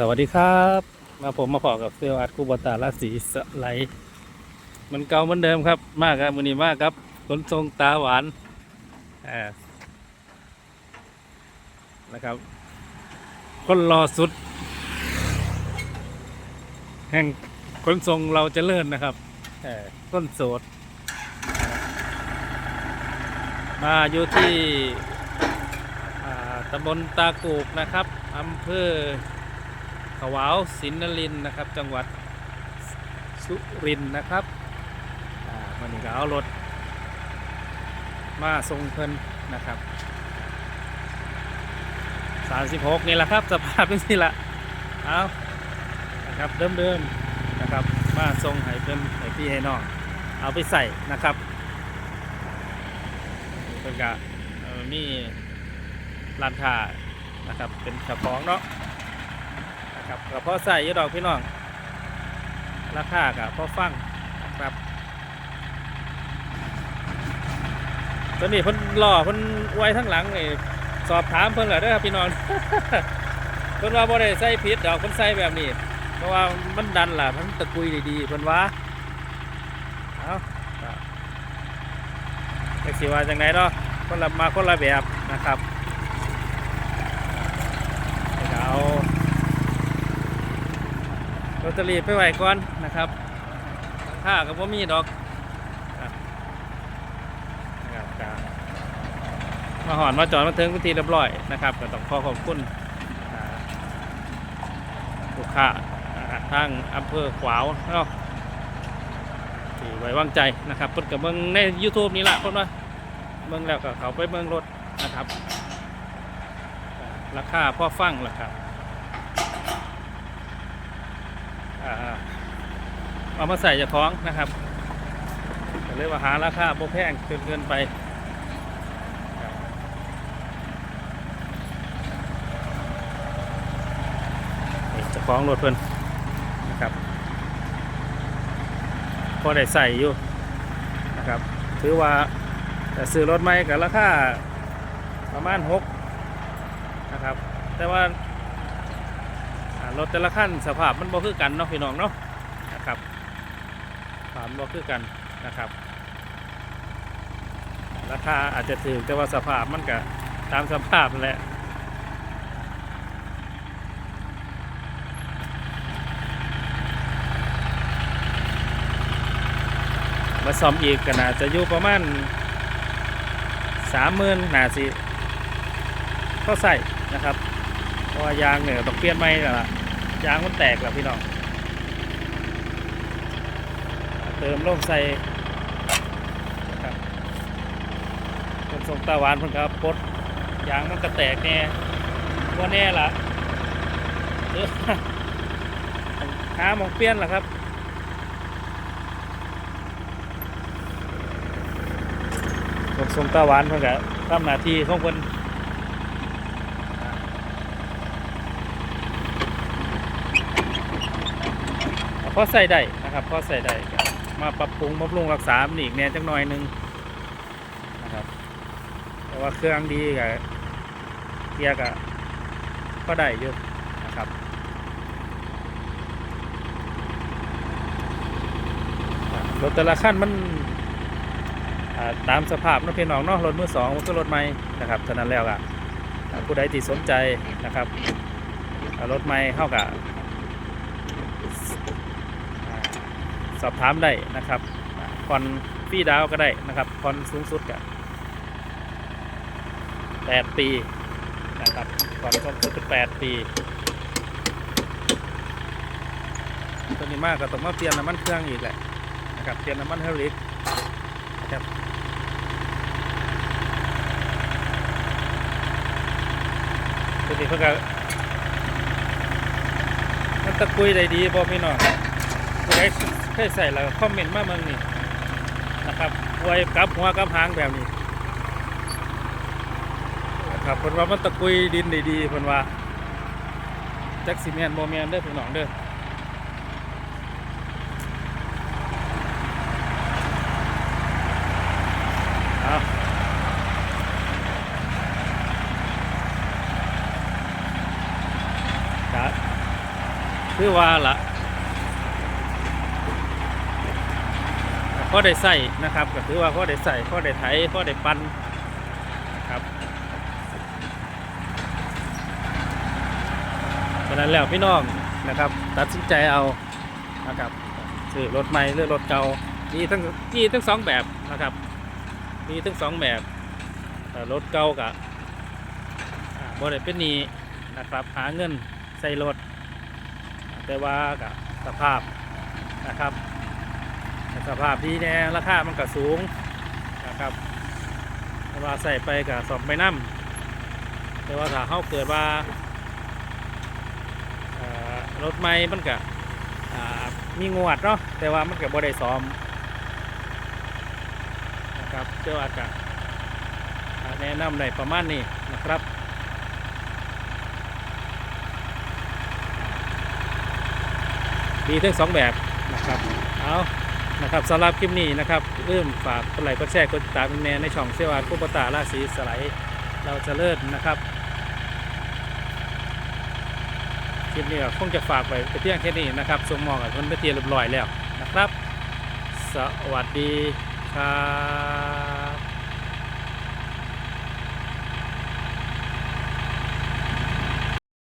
สวัสดีครับ มาผมมาพอกับเซลล์อาร์ตคูบตาราศีสไลด์มันเก่าเหมือนเดิมครับ มากครับมือนี้มากครับขนทรงตาหวานอ่านะครับ คนรอสุด แห่งขนทรงเราจะเลื่อนนะครับต้นโสด มาอยู่ที่ตำบลตากูกนะครับอำเภอ ขวาวสินนรินนะครับ จังหวัดสุรินนะครับวันนี้ก็เอารถ มาส่งเพิ่นนะครับ36นี่แหละครับ สภาพเป็นนี่ละเอานะครับเดิมๆนะครับ มาส่งให้เพิ่นให้พี่ให้น้องเอาไปใส่นะครับเพิ่นก็เอ่อมีร้านค้านะครับเป็นเจ้าของเนาะ นะครับก็พอใส่ยี่ดอกพี่น้อง ราคากับพ่อฟังครับตอนนี้เพิ่นรอเพิ่นไว้ทั้งหลังนี่สอบถามเพิ่นแหละเด้อครับพี่น้องเพิ่นว่าบ่ได้ใส่ผิดดอกเพิ่นใส่แบบนี้ เพราะว่ามันดันล่ะมันตะกุยดีๆเพิ่นว่าเอาก็จักสิว่าจังไดเนาะคนละมาคนละแบบนะครับเดี๋ยวเอา ลอตเตอรี่ไปไหว้ก่อนนะครับค่ากับพ่มีดอกอะนะครับก็มาหอนมาจอดมาถึงพิธีเรียบร้อยนะครับก็ต้องขอขอบคุณอ่าลูกค้าทางอำเภอขวาวเนาะที่ไว้วางใจนะครับเพิ่นกับเบิ่งใน YouTube นี่แหละเพิ่นว่าเบิ่งแล้วก็เขาไปเบิ่งรถนะครับ ราคาพ่อฟังล่ะครับ อ่า เอามาใส่จะคล้องนะครับก็เลยว่าหาราคาโบแพงเกินเกินไปครับนี่เจะคล้องรถเพิ่นนะครับ พอได้ใส่อยู่นะครับ ถือว่าแต่ซื้อรถใหม่กับราคาประมาณหกนะครับ แต่ว่ารถแต่ละขั้นสภาพมันบ่คือกันเนาะพี่น้องเนาะามบ่คือกันนะครับ ราคาอาจจะถือแต่ว่าสภาพมันก็ตามสภาพนั่แหละมาซ่อมอีกก็น่าจะอยู่ประมาณสามหมื่นน่าสิก็ใส่นะครับ เพราะว่ายางเนี่ยต้องเปลี่ยนใหม่แล้วล่ะยางมันแตกแล้วพี่น้อง เติมลมใส่ครับคนส่งตาหวานเพิ่นก็ปดยางมันก็แตกแน่ว่าแน่ละหาหมองเปลี่ยนล่ะครับคนส่งตาหวานเพิ่นก็ทำหน้าที่ของเพิ่นพอใส่ได้นะครับพอใส่ได้ มาปรับปรุงบำรุงรักษามันอีกแน่จักหน่อยหนึงนะครับ แต่ว่าเครื่องดีกับเกียร์ก็ก็ได้อยู่นะครับรถแต่ละขั้นมันตามสภาพนพี่น้องเนาะรถมือสองมันก็รถใหม่นะครับฉะนั้นแล้วก็อ่าผู้ใดที่สนใจนะครับรถใหม่เข้ากับ สอบถามได้นะครับผ่อนฟรีดาวก็ได้นะครับผ่อนสูงสุดกับ8ปีนะครับผ่อนสูงสุดเป็น8ปีตัวนี้มากก็ต้องมาเปลี่ยนน้ำมันเครื่องอีกแหละนะครับเปลี่ยนน้ำมันเฮลิกนะครับตัวนี้เพิ่งก็มันตะกุยได้ดีบ่พี่น้องผู้ใด เคยใส่แล้วคอมเมนต์มาเมืองนี่นะครับไว้กับหัวกับหางแบบนี้นะครับเพิ่นว่ามันตะกุยดินด้ดีเพิ่นว่าจักสิแม่นบ่แม่นเด้อพี่น้องเด้อเอาครับคือว่าละ พ่อได้ใส่นะครับก็คือว่าพ่อได้ใส่พ่อได้ไถพ่อได้ปันครับฉะนั้นแล้วพี่น้องนะครับ ตัดสินใจเอานะครับซื้อรถใหม่หรือรถเก่าดีทั้งดีทั้งสองแบบนะครับดีทั้งสองแบบรถเก่ากับบ่ได้เป็นนี้นะครับหาเงินใส่รถ แต่ว่ากับสภาพนะครับ สภาพดีแน่ราคามันก็สูงนะครับแต่ว่าใส่ไปกับสอบไปน้ำแต่ว่าถ้าเขาเกิดว่ารถไม่มันก็มีงวดเนาะแต่ว่ามันก็บ่ได้ซ้อมนะครับเจ้าอากาศแนะนำในประมาณนี้นะครับดีทั้งสองแบบนะครับ เอา นะครับสำหรับคลิปนี้นะครับเริ่มฝากกดไลค์กดแชร์กดติดตามเป็นแม่ในช่องเสวานกุปตาราศีสไลด์เราจะเลิศนะครับคลิปนี้ก็คงจะฝากไปเพียงแค่นี้นะครับส่งมองกับคนไปเตียเรียบร้อยแล้วนะครับ สวัสดีครับ